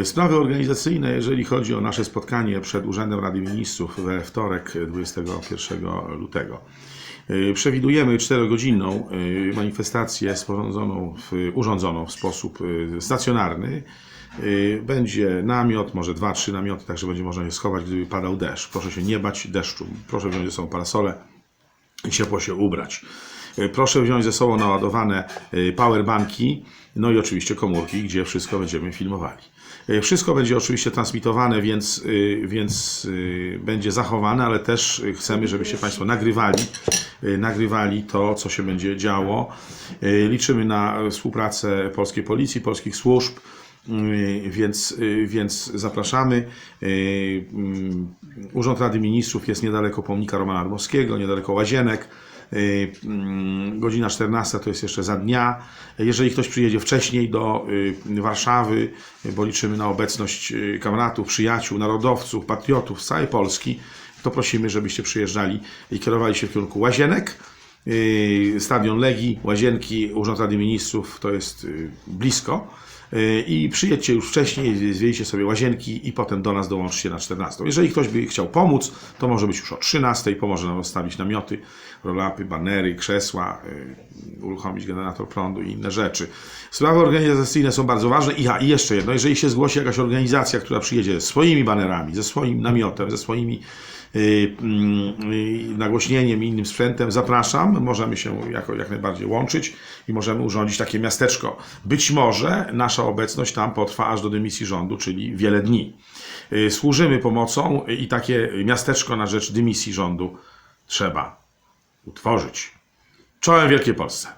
Y, Sprawy organizacyjne, jeżeli chodzi o nasze spotkanie przed Urzędem Rady Ministrów we wtorek 21 lutego. Y, Przewidujemy czterogodzinną manifestację sporządzoną w, urządzoną w sposób stacjonarny. Będzie namiot, może dwa, trzy namioty, także będzie można się schować, gdyby padał deszcz. Proszę się nie bać deszczu. Proszę wziąć ze sobą parasole i ciepło się ubrać. Y, Proszę wziąć ze sobą naładowane y, powerbanki, no i oczywiście komórki, gdzie wszystko będziemy filmowali. Y, Wszystko będzie oczywiście transmitowane, więc, więc będzie zachowane, ale też chcemy, żebyście Państwo nagrywali, nagrywali to, co się będzie działo. Liczymy na współpracę polskiej policji, polskich służb, więc, więc zapraszamy. Urząd Rady Ministrów jest niedaleko pomnika Romana Dmowskiego, niedaleko Łazienek. Y, mm, Godzina 14 to jest jeszcze za dnia. Jeżeli ktoś przyjedzie wcześniej do y, Warszawy, bo liczymy na obecność y, kamratów, przyjaciół, narodowców, patriotów z całej Polski, to prosimy, żebyście przyjeżdżali i kierowali się w kierunku Łazienek. Stadion Legii, Łazienki, Urząd Rady Ministrów to jest blisko. Y, I przyjedźcie już wcześniej, zwiedzicie sobie łazienki i potem do nas dołączcie na 14. Jeżeli ktoś by chciał pomóc, to może być już o 13, pomoże nam rozstawić namioty, rolapy, banery, krzesła, y, uruchomić generator prądu i inne rzeczy. Sprawy organizacyjne są bardzo ważne. I, a, i jeszcze jedno, jeżeli się zgłosi jakaś organizacja, która przyjedzie ze swoimi banerami, ze swoim namiotem, ze swoimi y, mm, nagłośnieniem i innym sprzętem, zapraszam. Możemy się jako, jak najbardziej łączyć i możemy urządzić takie miasteczko. Być może nasza obecność tam potrwa aż do dymisji rządu, czyli wiele dni. Y, Służymy pomocą i takie miasteczko na rzecz dymisji rządu trzeba utworzyć. Czołem Wielkiej Polsce.